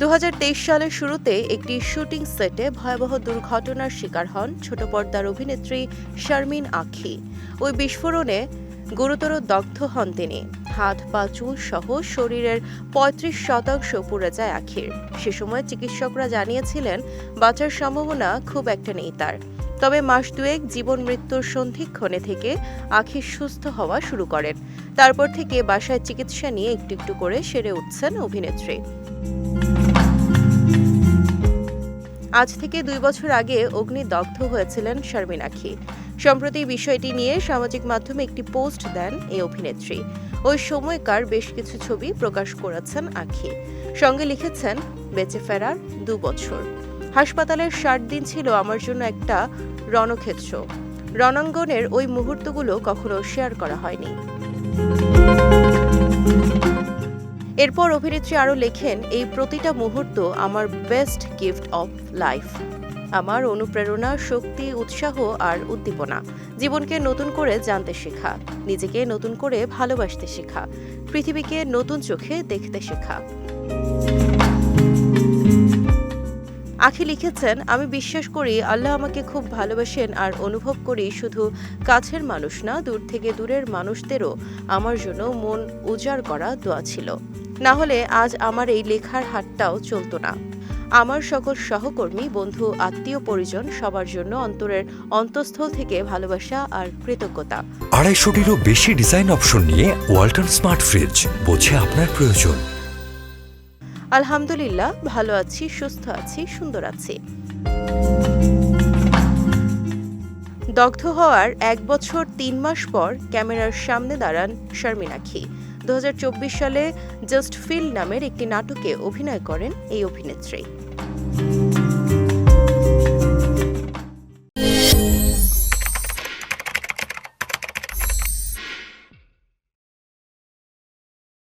দু হাজার তেইশ সালের শুরুতে একটি শুটিং সেটে ভয়াবহ দুর্ঘটনার শিকার হন ছোট পর্দার অভিনেত্রী শারমিন আখি। ওই বিস্ফোরণে গুরুতর দগ্ধ হন তিনি। হাত, পা, চুল সহ শরীরের পঁয়ত্রিশ শতাংশ পুড়ে যায় আখির। সে সময় চিকিৎসকরা জানিয়েছিলেন, বাঁচার সম্ভাবনা খুব একটা নেই তার। তবে মাস দুয়েক জীবন মৃত্যুর সন্ধিক্ষণে থেকে আখি সুস্থ হওয়া শুরু করেন। তারপর থেকে বাসায় চিকিৎসা নিয়ে একটু একটু করে সেরে উঠছেন অভিনেত্রী। আজ থেকে দুই বছর আগে অগ্নিদগ্ধ হয়েছিলেন শারমিন আখি সম্প্রতি বিষয়টি নিয়ে সামাজিক মাধ্যমে একটি পোস্ট দেন এই অভিনেত্রী। ওই সময়কার বেশ কিছু ছবি প্রকাশ করেছেন আখি। সঙ্গে লিখেছেন, বেঁচে ফেরার দু বছর। হাসপাতালের ষাট দিন ছিল আমার জন্য একটা রণক্ষেত্র। রণাঙ্গনের ওই মুহূর্তগুলো কখনো শেয়ার করা হয়নি। এরপর অভিনেত্রী আরও লেখেন, এই প্রতিটা মুহূর্ত আমার বেস্ট গিফট অফ লাইফ আমার অনুপ্রেরণা, শক্তি, উৎসাহ আর উদ্দীপনা। জীবনকে নতুন করে জানতে শেখা। নিজেকে নতুন করে ভালোবাসতে শেখা। পৃথিবীকে নতুন চোখে দেখতে শেখা। আখি লিখেছেন, আমি বিশ্বাস করি আল্লাহ আমাকে খুব ভালোবাসেন আর অনুভব করি শুধু কাছের মানুষ না, দূর থেকে দূরের মানুষদেরও আমার জন্য মন উজাড় করা দোয়া ছিল। না হলে আজ আমার এই লেখার হাটটাও চলতো না। আমার সকল সহকর্মী, বন্ধু, আত্মীয়, পরিজন সবার জন্য অন্তরের অন্তঃস্থল থেকে ভালোবাসা আর কৃতজ্ঞতা। আড়াইশোটিরও বেশি ডিজাইন অপশন নিয়ে ওয়াল্টন স্মার্ট ফ্রিজ বোঝে আপনার প্রয়োজন। আলহামদুলিল্লাহ, ভালো আছি, সুস্থ আছি, সুন্দর আছি। দগ্ধ হওয়ার এক বছর তিন মাস পর ক্যামেরার সামনে দাঁড়ান শর্মিনা আখি। দু সালে জাস্ট ফিল নামের একটি নাটকে অভিনয় করেন এই অভিনেত্রী।